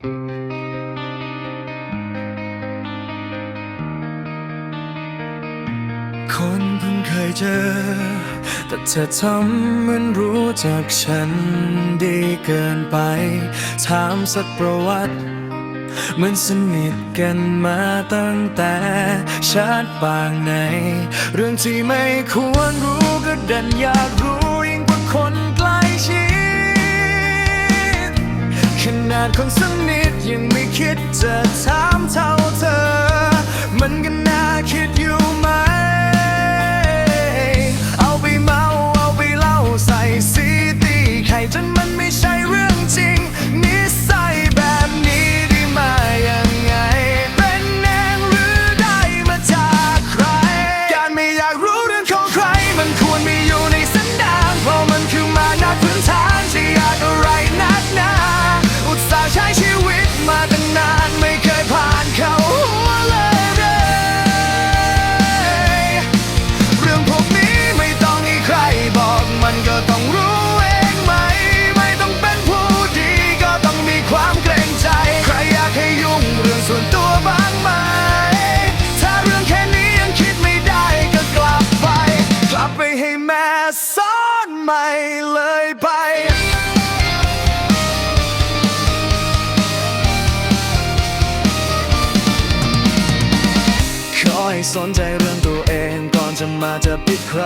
คนเพิ่งเคยเจอ แต่เธอทำเหมือนรู้จักฉันดีเกินไป ถามสักประวัติ เหมือนสนิทกันมาตั้งแต่ชาติปางไหน เรื่องที่ไม่ควรรู้ก็ดันอยากาดคนสนิทยังไม่คิดจะถามเท่าเธอ มันก็น่าคิดอยู่มา ไม่เลยไปขอให้สนใจเรื่องตัวเองก่อนจะมาจะปิดใคร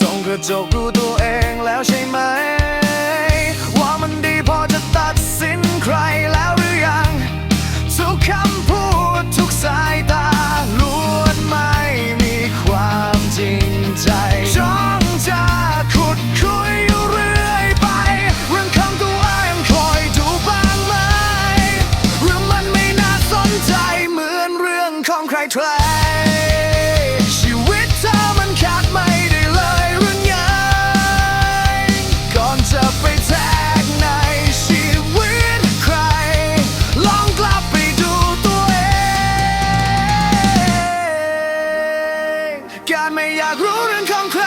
ส่งกระจกดูตัวเองแล้วใช่ไหม ใครๆ ชีวิตเธอมันขาดไม่ได้เลยหรือไง ก่อนจะไปแทกในชีวิตใคร ลองกลับไปดูตัวเอง การไม่อยากรู้เรื่องของใคร